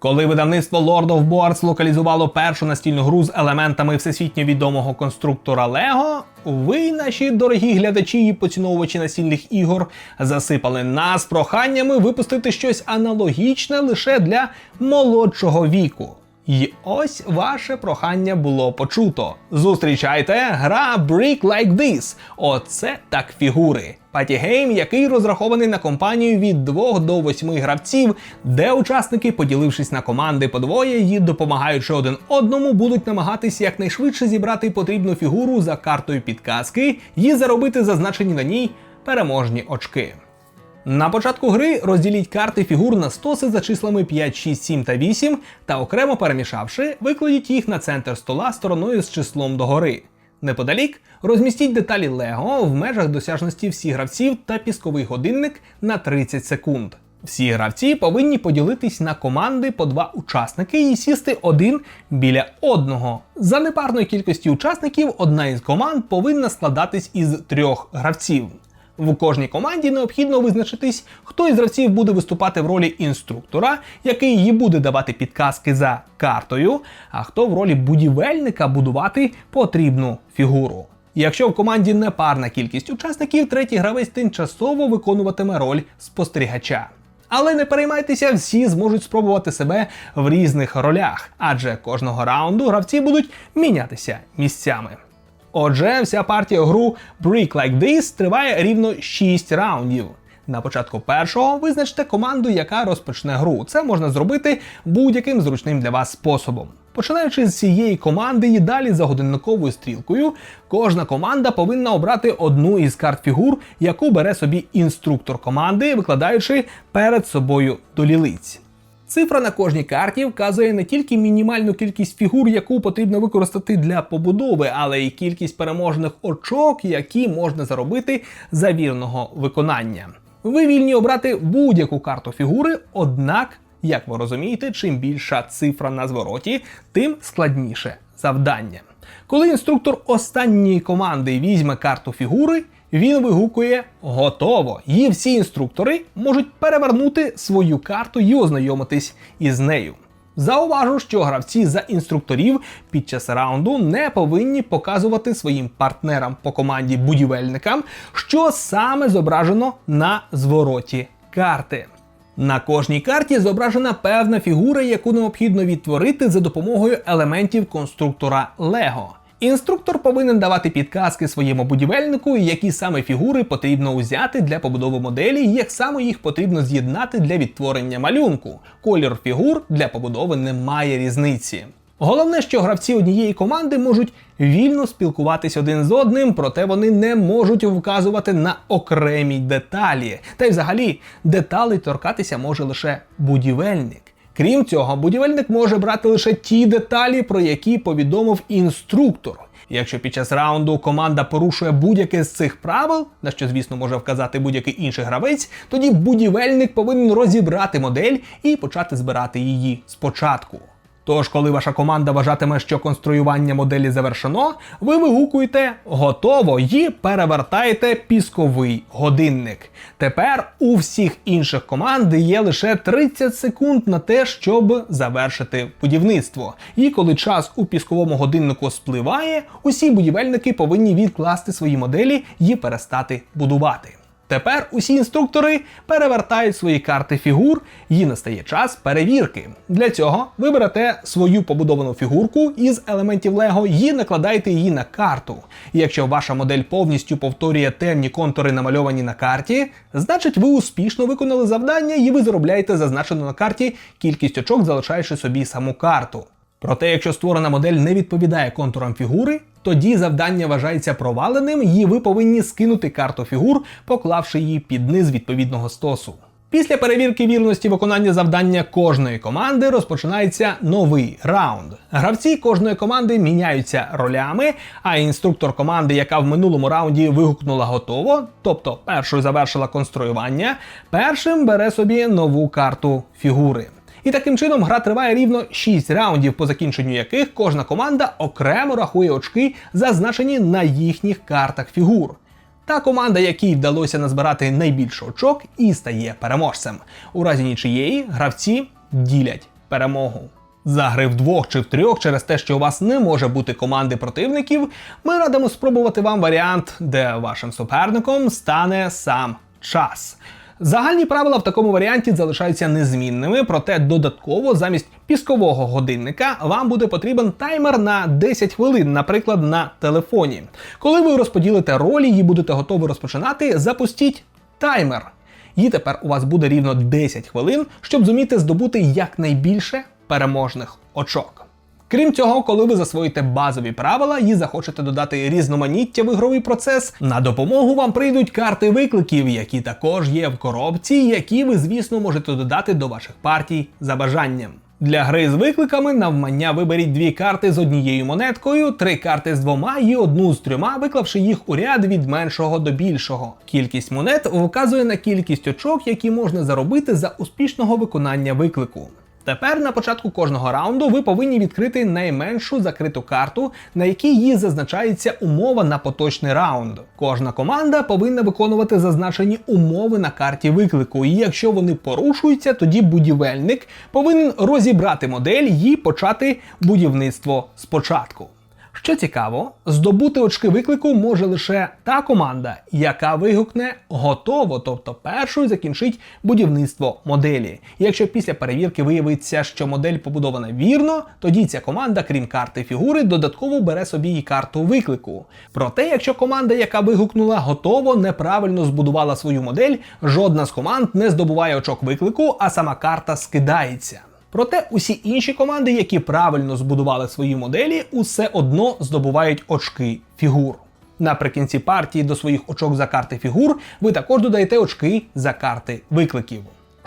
Коли видавництво Lord of Boards локалізувало першу настільну гру з елементами всесвітньо відомого конструктора Лего, ви, наші дорогі глядачі і поціновувачі настільних ігор, засипали нас проханнями випустити щось аналогічне лише для молодшого віку. І ось ваше прохання було почуто. Зустрічайте гра Brick Like This. Оце так фігури. Патігейм, який розрахований на компанію від 2 до 8 гравців, де учасники, поділившись на команди по двоє і допомагаючи один одному, будуть намагатись якнайшвидше зібрати потрібну фігуру за картою підказки і заробити зазначені на ній переможні очки. На початку гри розділіть карти фігур на стоси за числами 5, 6, 7 та 8 та окремо перемішавши, викладіть їх на центр стола стороною з числом догори. Неподалік розмістіть деталі Лего в межах досяжності всіх гравців та пісковий годинник на 30 секунд. Всі гравці повинні поділитись на команди по два учасники і сісти один біля одного. За непарної кількості учасників одна із команд повинна складатись із трьох гравців. В кожній команді необхідно визначитись, хто із гравців буде виступати в ролі інструктора, який їй буде давати підказки за картою, а хто в ролі будівельника будувати потрібну фігуру. Якщо в команді непарна кількість учасників, третій гравець тимчасово виконуватиме роль спостерігача. Але не переймайтеся, всі зможуть спробувати себе в різних ролях, адже кожного раунду гравці будуть мінятися місцями. Отже, вся партія гру Brick Like This триває рівно 6 раундів. На початку першого визначте команду, яка розпочне гру. Це можна зробити будь-яким зручним для вас способом. Починаючи з цієї команди і далі за годинниковою стрілкою, кожна команда повинна обрати одну із карт фігур, яку бере собі інструктор команди, викладаючи перед собою до лілиць. Цифра на кожній карті вказує не тільки мінімальну кількість фігур, яку потрібно використати для побудови, але й кількість переможних очок, які можна заробити за вірного виконання. Ви вільні обрати будь-яку карту фігури, однак, як ви розумієте, чим більша цифра на звороті, тим складніше завдання. Коли інструктор останньої команди візьме карту фігури, він вигукує готово. І всі інструктори можуть перевернути свою карту і ознайомитись із нею. Зауважу, що гравці за інструкторів під час раунду не повинні показувати своїм партнерам по команді будівельникам, що саме зображено на звороті карти. На кожній карті зображена певна фігура, яку необхідно відтворити за допомогою елементів конструктора Lego. Інструктор повинен давати підказки своєму будівельнику, які саме фігури потрібно узяти для побудови моделі, і як саме їх потрібно з'єднати для відтворення малюнку. Колір фігур для побудови не має різниці. Головне, що гравці однієї команди можуть вільно спілкуватись один з одним, проте вони не можуть вказувати на окремі деталі. Та й взагалі деталей торкатися може лише будівельник. Крім цього, будівельник може брати лише ті деталі, про які повідомив інструктор. Якщо під час раунду команда порушує будь-яке з цих правил, на що, звісно, може вказати будь-який інший гравець, тоді будівельник повинен розібрати модель і почати збирати її спочатку. Тож, коли ваша команда вважатиме, що конструювання моделі завершено, ви вигукуєте готово і перевертаєте пісковий годинник. Тепер у всіх інших команд є лише 30 секунд на те, щоб завершити будівництво. І коли час у пісковому годиннику спливає, усі будівельники повинні відкласти свої моделі і перестати будувати. Тепер усі інструктори перевертають свої карти фігур і настає час перевірки. Для цього ви берете свою побудовану фігурку із елементів Лего і накладаєте її на карту. Якщо ваша модель повністю повторює темні контури, намальовані на карті, значить ви успішно виконали завдання і ви заробляєте зазначену на карті кількість очок, залишаючи собі саму карту. Проте, якщо створена модель не відповідає контурам фігури, тоді завдання вважається проваленим, і ви повинні скинути карту фігур, поклавши її під низ відповідного стосу. Після перевірки вірності виконання завдання кожної команди розпочинається новий раунд. Гравці кожної команди міняються ролями, а інструктор команди, яка в минулому раунді вигукнула готово, тобто першою завершила конструювання, першим бере собі нову карту фігури. І таким чином гра триває рівно 6 раундів, по закінченню яких кожна команда окремо рахує очки, зазначені на їхніх картах фігур. Та команда, якій вдалося назбирати найбільше очок, і стає переможцем. У разі нічиєї гравці ділять перемогу. За гри в двох чи в трьох через те, що у вас не може бути команди противників, ми радимо спробувати вам варіант, де вашим суперником стане сам час. Загальні правила в такому варіанті залишаються незмінними, проте додатково замість піскового годинника вам буде потрібен таймер на 10 хвилин, наприклад, на телефоні. Коли ви розподілите ролі і будете готові розпочинати, запустіть таймер. І тепер у вас буде рівно 10 хвилин, щоб зуміти здобути якнайбільше переможних очок. Крім цього, коли ви засвоїте базові правила і захочете додати різноманіття в ігровий процес, на допомогу вам прийдуть карти викликів, які також є в коробці, які ви, звісно, можете додати до ваших партій за бажанням. Для гри з викликами навмання виберіть дві карти з однією монеткою, три карти з двома і одну з трьома, виклавши їх у ряд від меншого до більшого. Кількість монет вказує на кількість очок, які можна заробити за успішного виконання виклику. Тепер на початку кожного раунду ви повинні відкрити найменшу закриту карту, на якій її зазначається умова на поточний раунд. Кожна команда повинна виконувати зазначені умови на карті виклику, і якщо вони порушуються, тоді будівельник повинен розібрати модель і почати будівництво спочатку. Що цікаво, здобути очки виклику може лише та команда, яка вигукне готово, тобто першою закінчить будівництво моделі. І якщо після перевірки виявиться, що модель побудована вірно, тоді ця команда, крім карти фігури, додатково бере собі і карту виклику. Проте, якщо команда, яка вигукнула готово, неправильно збудувала свою модель, жодна з команд не здобуває очок виклику, а сама карта скидається. Проте усі інші команди, які правильно збудували свої моделі, усе одно здобувають очки фігур. Наприкінці партії до своїх очок за карти фігур ви також додаєте очки за карти викликів.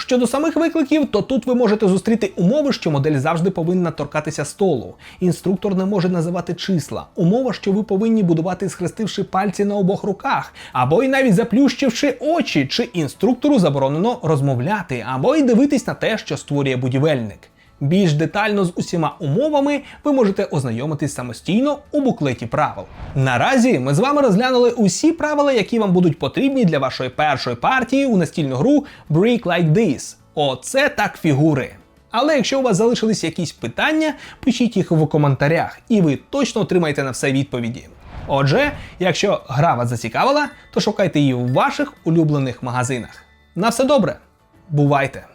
Щодо самих викликів, то тут ви можете зустріти умови, що модель завжди повинна торкатися столу. Інструктор не може називати числа. Умова, що ви повинні будувати, схрестивши пальці на обох руках, або й навіть заплющивши очі, чи інструктору заборонено розмовляти, або й дивитись на те, що створює будівельник. Більш детально з усіма умовами ви можете ознайомитись самостійно у буклеті правил. Наразі ми з вами розглянули усі правила, які вам будуть потрібні для вашої першої партії у настільну гру Break Like This. Оце так фігури. Але якщо у вас залишились якісь питання, пишіть їх в коментарях, і ви точно отримаєте на все відповіді. Отже, якщо гра вас зацікавила, то шукайте її в ваших улюблених магазинах. На все добре, бувайте!